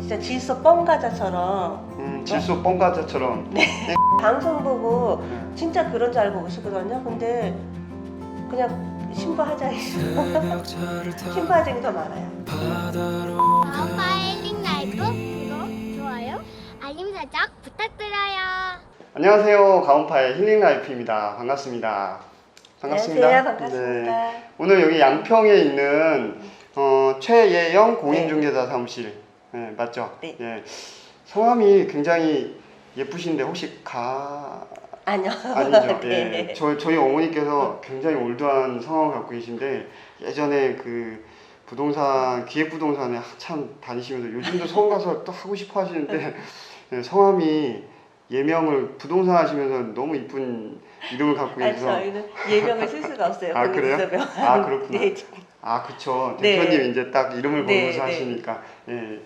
진짜 질소 뻥가자처럼 음, 질소 뻥가자처럼. 방송 보고 네. 진짜 그런 줄 알고 오시거든요. 근데 그냥 신부하장이 신부하장이 더 많아요. 아빠의 힐링 라이프 구독, 좋아요, 알림 설정 부탁드려요. 안녕하세요. 가온파의 힐링 라이프입니다. 반갑습니다. 반갑습니다. 안녕하세요. 반갑습니다. 네. 오늘 여기 양평에 있는 어, 최예영 공인중개사 사무실. 네, 맞죠? 네. 예. 성함이 굉장히 예쁘신데 혹시 가 아니요. 아니죠. 네. 예. 저, 저희 어머니께서 굉장히 올드한 성함을 갖고 계신데 예전에 그 부동산 기획 부동산에 한참 다니시면서 요즘도 서울 가서 또 하고 싶어 하시는데 예, 성함이 예명을 부동산 하시면서 너무 이쁜 이름을 갖고 아니 계셔서 저희는 예명을 쓸 수가 없어요. 아, 그래요? 아, 그렇구나. 네. 아 그쵸 네. 대표님 이제 딱 이름을 네, 보면서 네. 하시니까 예.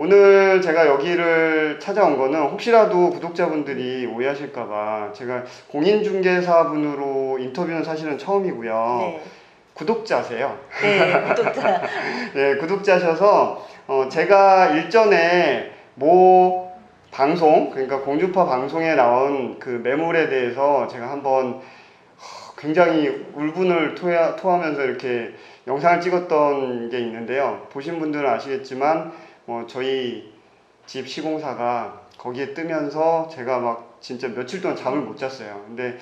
오늘 제가 여기를 찾아온 거는 혹시라도 구독자분들이 오해하실까봐 제가 공인중개사분으로 인터뷰는 사실은 처음이고요 네. 구독자세요 네. 구독자. 네 구독자셔서 어, 제가 일전에 모 방송 그러니까 공주파 방송에 나온 그 매물에 대해서 제가 한번 어, 굉장히 울분을 토하, 토하 면서 이렇게 영상을 찍었던 게 있는데요. 보신 분들은 아시겠지만 뭐 저희 집 시공사가 거기에 뜨면서 제가 막 진짜 며칠 동안 잠을 못 잤어요. 근데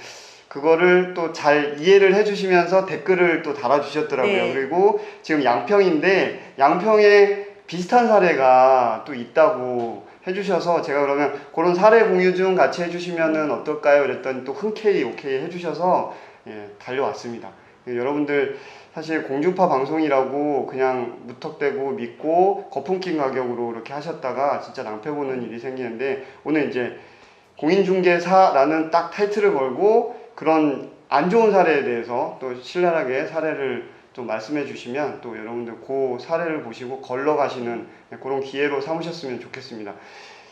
그거를 또 잘 이해를 해주시면서 댓글을 또 달아주셨더라고요. 네. 그리고 지금 양평인데 양평에 비슷한 사례가 또 있다고 해주셔서 제가 그러면 그런 사례 공유 좀 같이 해주시면은 어떨까요? 그랬더니 또 흔쾌히 오케이 해주셔서 예, 달려왔습니다. 예, 여러분들 사실 공중파 방송이라고 그냥 무턱대고 믿고 거품 낀 가격으로 이렇게 하셨다가 진짜 낭패 보는 일이 생기는데 오늘 이제 공인중개사라는 딱 타이틀을 걸고 그런 안 좋은 사례에 대해서 또 신랄하게 사례를 좀 말씀해 주시면 또 여러분들 그 사례를 보시고 걸러 가시는 그런 기회로 삼으셨으면 좋겠습니다.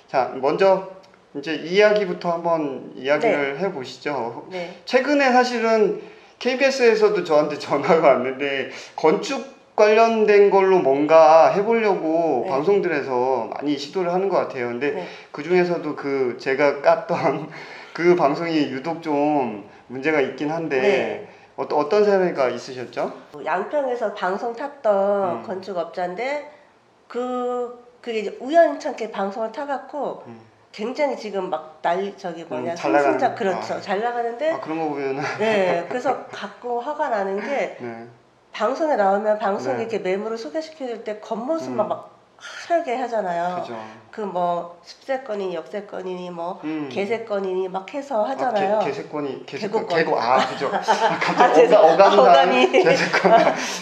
자, 먼저 이제 이야기부터 한번 이야기를 해 보시죠. 네. 최근에 사실은 KBS에서도 저한테 전화가 왔는데 건축 관련된 걸로 뭔가 해보려고 네. 방송들에서 많이 시도를 하는 것 같아요. 근데 네. 그 중에서도 그 제가 깠던 그 방송이 유독 좀 문제가 있긴 한데 네. 어떤 어떤 사례가 있으셨죠? 양평에서 방송 탔던 음. 건축업자인데 그 그게 이제 우연찮게 방송을 타갖고 음. 굉장히 지금 막 난리 저기 뭐냐 음, 잘 나가는 승승장 거. 그렇죠 아. 잘 나가는데 아 그런 거 보면 네 그래서 가끔 화가 나는 게 네. 방송에 나오면 방송에 네. 이렇게 매물을 소개시켜줄 때 겉모습만 음. 막 화려하게 하잖아요. 그죠. 그뭐 습세권이니 역세권이니 뭐 음. 개세권이니 막 해서 하잖아요. 아, 개, 개세권이 개세권. 개고 아 그죠. 아, 아, 갑자기 죄송- 어감 아, 어감이 어감이. 개세권.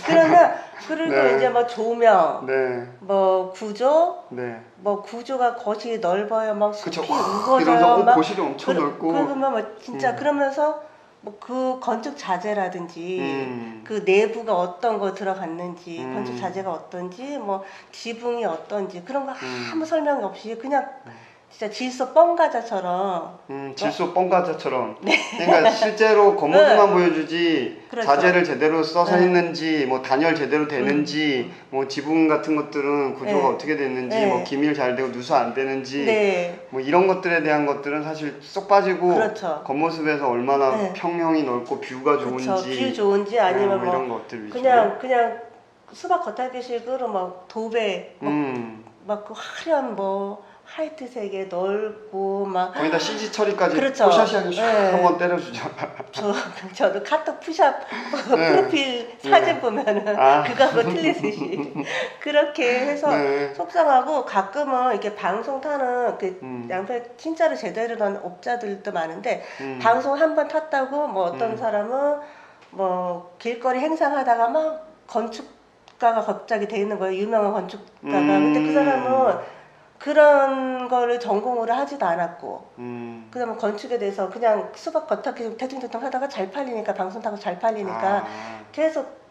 그러면 그리고 네. 이제 뭐 조명, 네. 뭐 구조, 네. 뭐 구조가 거실이 넓어요, 막. 숲이 와, 이러면서 우거져요, 어, 막 거실이 엄청 넓고. 그러면 뭐 진짜 음. 그러면서 뭐 그 건축 자재라든지 음. 그 내부가 어떤 거 들어갔는지 음. 건축 자재가 어떤지 뭐 지붕이 어떤지 그런 거 음. 아무 설명 없이 그냥 네. 진짜 질소 뻥가자처럼 음, 질소 뻥가자처럼. 그러니까 실제로 겉모습만 네. 보여주지 그렇죠. 자재를 제대로 써서 네. 했는지 뭐 단열 제대로 되는지 뭐 지붕 같은 것들은 구조가 네. 어떻게 됐는지 네. 뭐 기밀 잘 되고 누수 안 되는지 네 뭐 이런 것들에 대한 것들은 사실 쏙 빠지고 그렇죠. 겉모습에서 얼마나 네. 평형이 넓고 뷰가 좋은지 그렇죠 뷰 좋은지 네, 아니면 뭐뭐 이런 것들 위주로 그냥 그냥 수박 겉핥기식으로 막 도배 음막그 화려한 뭐 화이트색에 넓고 막 거기다 CG 처리까지 그렇죠. 포샤시하게 샥 네. 한번 때려주죠. 저, 저도 카톡 푸샵 네. 프로필 사진 보면은 아. 그거하고 틀리듯이 그렇게 해서 네. 속상하고 가끔은 이렇게 방송 타는 그 음. 양평 진짜로 제대로 된 업자들도 많은데 음. 방송 한 번 탔다고 뭐 어떤 음. 사람은 뭐 길거리 행상하다가 막 건축가가 갑자기 돼 있는 거예요 유명한 건축가가 근데 그 음. 사람은 그런 거를 전공으로 하지도 않았고 음. 그다음에 건축에 대해서 그냥 수박 겉핥기 대충대충 하다가 잘 팔리니까 방송 타고 잘 팔리니까 아, 계속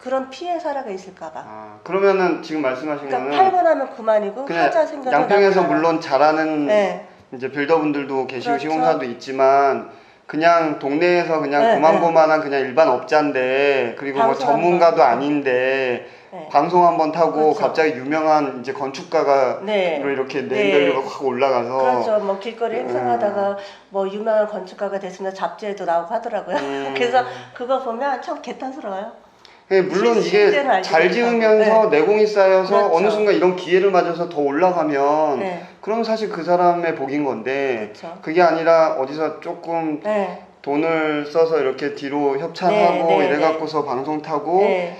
그런 피해 사례가 있을까봐 아, 그러면은 지금 말씀하신 그러니까 거는 팔고 나면 그만이고 하자 생각을 양평에서 물론 잘하는 네. 이제 빌더분들도 계시고 그렇죠. 시공사도 있지만 그냥 동네에서 그냥 네, 고만고만한 그냥 일반 업자인데 그리고 뭐 전문가도. 아닌데 네. 방송 한번 타고 그렇죠. 갑자기 유명한 이제 건축가가 네. 로 이렇게 네. 네임밸류가 확 올라가서 그렇죠. 뭐 길거리 음. 행사하다가 뭐 유명한 건축가가 됐으면 잡지에도 나오고 하더라고요. 음. 그래서 그거 보면 참 개탄스러워요. 예, 물론 실- 이게 잘 지으면서 내공이 쌓여서 그렇죠. 어느 순간 이런 기회를 맞아서 더 올라가면 네. 그럼 사실 그 사람의 복인 건데 그렇죠. 그게 아니라 어디서 조금 네. 돈을 써서 이렇게 뒤로 협찬하고 네, 네, 이래갖고서 방송 타고 네.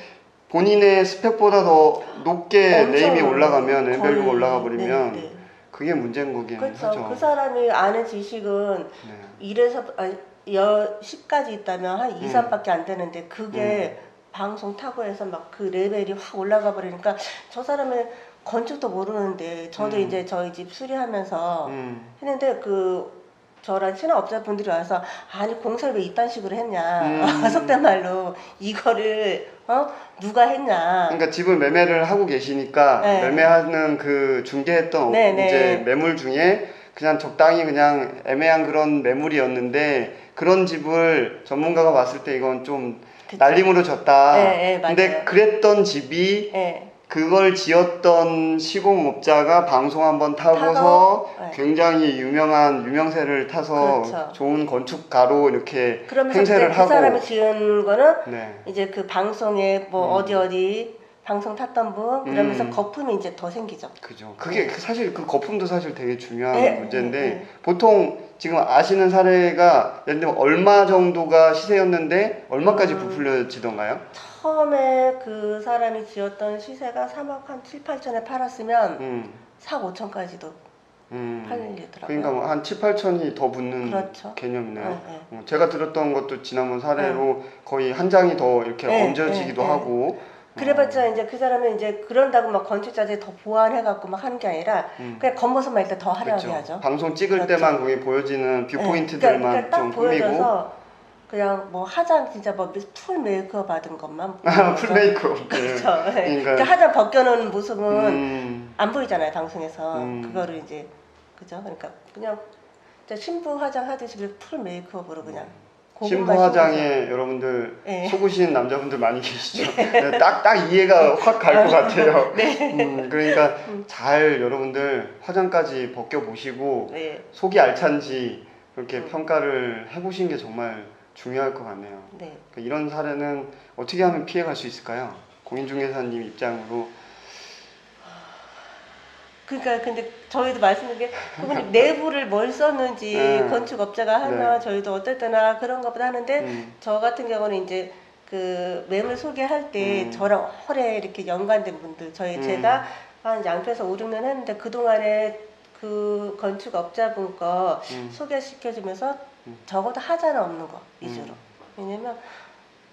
본인의 스펙보다 더 높게 네임이 올라가면 네임밸류가 올라가 버리면 네, 네. 그게 문제인 거긴 그렇죠. 하죠. 그 사람이 아는 지식은 네. 1에서 아니, 여 10까지 있다면 한 2, 음. 3밖에 안 되는데 그게 방송 타고 해서 막 그 레벨이 확 올라가 버리니까 저 사람은 건축도 모르는데 저도 음. 이제 저희 집 수리하면서 음. 했는데 그 저랑 친한 업자분들이 와서 아니 공사를 왜 이딴 식으로 했냐 음. 속된 말로 이거를 어 누가 했냐 그러니까 집을 매매를 하고 계시니까 네. 매매하는 그 중개했던 네, 네. 이제 매물 중에 그냥 적당히 그냥 애매한 그런 매물이었는데 그런 집을 전문가가 봤을 때 이건 좀 그쵸. 날림으로 졌다. 네, 네. 근데 그랬던 집이 예 그걸 지었던 시공업자가 방송 한번 타고서 타고, 네. 굉장히 유명한 유명세를 타서 그렇죠. 좋은 건축가로 이렇게 그러면서 행세를 그 하고 사람이 지은 거는 네. 이제 그 방송에 뭐 음. 어디 어디 방송 탔던 분 그러면서 음. 거품이 이제 더 생기죠. 그죠. 그게 그 사실 그 거품도 사실 되게 중요한 네, 문제인데 네, 네. 보통 지금 아시는 사례가 예를 들면 얼마 정도가 시세였는데 얼마까지 음. 부풀려지던가요? 처음에 그 사람이 지었던 시세가 3억 한 7, 8천에 팔았으면 음, 4억 5천까지도 음. 팔리더라고요. 그러니까 뭐 한 7, 8천이 더 붙는 그렇죠. 개념이네요. 네, 네. 어, 제가 들었던 것도 지난번 사례로 거의 한 장이 더 이렇게 네, 얹어지기도 네, 네. 하고 그래봤자 이제 그 사람은 이제 그런다고 막 건축자재 더 보완해갖고 막 하는 게 아니라 음. 그냥 겉모습만 일단 더 화려하게 그렇죠. 하죠. 방송 찍을 그렇죠. 때만 거기 보여지는 네, 뷰포인트들만 그러니까, 그러니까 좀딱 꾸미고 그냥 뭐 화장 진짜 뭐 풀 메이크업 받은 것만 아, 풀 메이크업 그렇죠. 네. 그러니까- 그러니까 화장 벗겨놓은 모습은 음, 안 보이잖아요 방송에서 음. 그거를 이제 그죠 그러니까 그냥 신부 화장 하듯이 풀 메이크업으로 그냥 신부 화장에 여러분들 네. 속으신 남자분들 많이 계시죠. 딱딱 이해가 확 갈 것 같아요. 네. 음, 그러니까 잘 여러분들 화장까지 벗겨 보시고 네, 속이 알찬지 그렇게 음. 평가를 해보시는 게 정말 중요할 것 같네요. 네. 그러니까 이런 사례는 어떻게 하면 피해갈 수 있을까요? 공인중개사님 입장으로 그러니까 근데 저희도 말씀드린 게 그분이 내부를 뭘 썼는지 네. 건축업자가 하면 저희도 어떨 때나 그런 것보다 하는데 음, 저 같은 경우는 이제 그 매물 소개할 때 음. 저랑 오래 이렇게 연관된 분들 저희 음. 제가 한 양표에서 5, 6년 했는데 그동안에 그 건축업자분 거 음. 소개시켜주면서 음. 적어도 하자는 없는 거 위주로 음. 왜냐면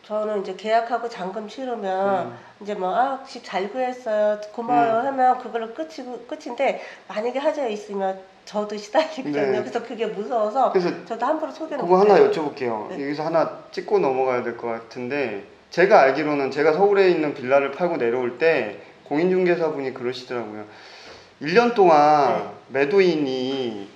저는 이제 계약하고 잔금 치르면 음. 이제 뭐아집 잘 구했어요 고마워요 음. 하면 그걸로 끝이고 끝인데 만약에 하자 있으면 저도 시달리거든요 네. 그래서 그게 무서워서 그래서 저도 함부로 소개는 그거 하나 못해요. 여쭤볼게요. 네. 여기서 하나 찍고 넘어가야 될 것 같은데 제가 알기로는 제가 서울에 있는 빌라를 팔고 내려올 때 공인중개사분이 그러시더라고요. 1년 동안 매도인이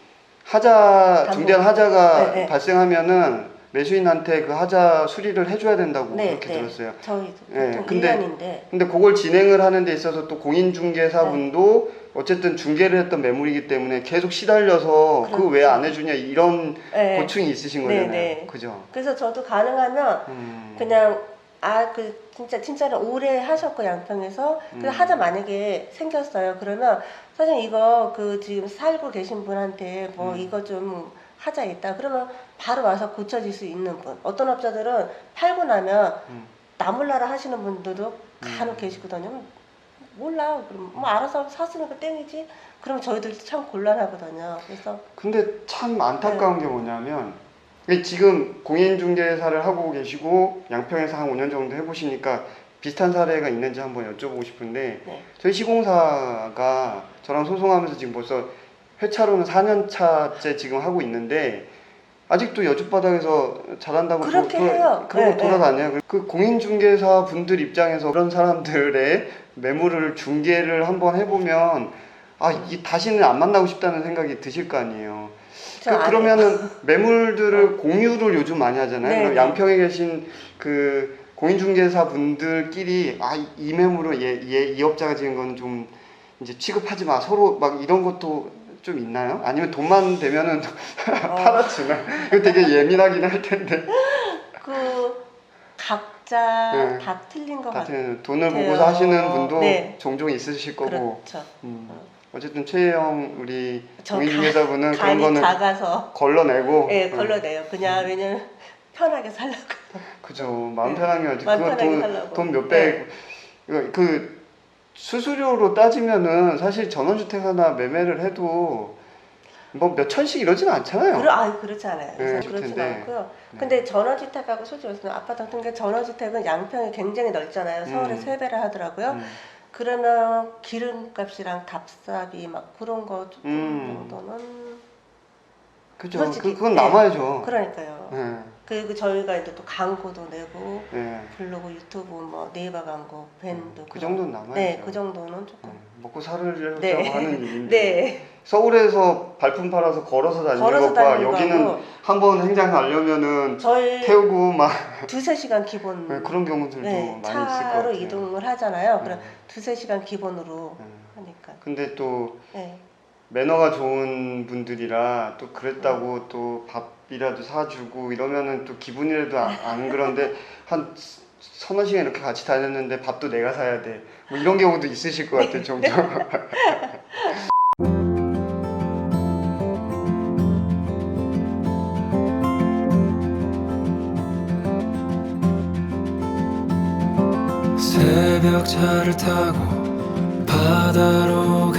하자. 중대한 하자가 네, 네. 발생하면은 매수인한테 그 하자 수리를 해줘야 된다고 네, 그렇게 네. 들었어요. 저희도 네, 보통 근데 1년인데 근데 그걸 진행을 하는 데 있어서 또 공인중개사분도 네. 어쨌든 중개를 했던 매물이기 때문에 계속 시달려서 그거 왜 그렇죠. 안 해주냐 이런 네. 고충이 있으신 네, 거잖아요. 네. 그죠? 그래서 저도 가능하면 음. 그냥 아 그 진짜 진짜로 오래 하셨고 양평에서 그 음. 하자 만약에 생겼어요 그러면 사실 이거 그 지금 살고 계신 분한테 뭐 음. 이거 좀 하자 있다. 그러면 바로 와서 고쳐질 수 있는 분. 어떤 업자들은 팔고 나면 음. 나몰라라 하시는 분들도 간혹 음. 계시거든요. 몰라. 그럼 뭐 알아서 샀으니까 땡이지. 그럼 저희들 참 곤란하거든요. 그래서 근데 참 안타까운 게 뭐냐면 이 지금 공인중개사를 하고 계시고 양평에서 한 5년 정도 해보시니까 비슷한 사례가 있는지 한번 여쭤보고 싶은데 네. 저희 시공사가 저랑 소송하면서 지금 벌써 회차로는 4년 차째 지금 하고 있는데 아직도 여주바닥에서 잘한다고 그렇게 도- 도- 해요. 그러고 네, 돌아다녀요. 그 공인중개사 분들 입장에서 그런 사람들의 매물을 중개를 한번 해보면 아, 이 다시는 안 만나고 싶다는 생각이 드실 거 아니에요. 저 그, 안 그러면은 매물들을 공유를 요즘 많이 하잖아요. 네, 그럼 네. 양평에 계신 그 공인중개사 분들끼리 아 이 매물로 얘얘 이 업자가 지은 건 좀 이제 취급하지 마 서로 막 이런 것도 좀 있나요? 아니면 돈만 되면은 어, 팔아주나? 이거 되게 예민하긴 할 텐데. 그 각자 네. 다 틀린 것 같아요. 돈을. 보고서 하시는 분도 네. 종종 있으실 거고. 그렇죠. 음. 어쨌든 최혜영 우리 저 공인중개사분은 그런 거는 작아서 걸러내고. 예 음. 걸러내요. 그냥 왜냐면 편하게 살라고. 그죠. 마음 네. 편하게 하지. 돈. 네. 돈 몇백. 이거 그 수수료로 따지면은 사실 전원주택 하나 매매를 해도 뭐 몇 천씩 이러지는 않잖아요. 그러, 아 그렇지 않아요. 네, 그렇진. 않고요. 네. 근데 전원주택하고 솔직히 말해서 아파트 같은 게 전원주택은 양평이 굉장히 넓잖아요. 서울에 음. 세 배를 하더라고요. 음. 그러면 기름값이랑 답사비 막 그런 거 조금 음. 정도는 그죠. 솔직히, 그, 그건 네. 남아야죠. 그러니까요. 네. 그리고 저희가 이제 또 광고도 내고 네. 블로그, 유튜브, 뭐 네이버 광고, 밴드 그 그런- 정도는 남아야죠. 네, 그 정도는 조금. 네. 먹고 살으려고 네. 하는 일인데. 네, 서울에서 발품 팔아서 걸어서 다니는 걸어서 것과 다니는 여기는 거하고 한 번 행장 가려면은 저희 태우고 막 두세 시간 기본 네, 그런 경우들도 네, 많이 있을 것 차로 같아요. 이동을 하잖아요. 그럼 네. 두세 시간 기본으로 네. 하니까. 근데 또 네. 매너가 좋은 분들이라 또 그랬다고 또 밥 이라도 사주고 이러면은 또 기분이라도 안, 안 그런데 한 서너 시간 이렇게 같이 다녔는데 밥도 내가 사야 돼. 뭐 이런 경우도 있으실 것 같아요, 종종. 새벽 차를 타고 바다로 가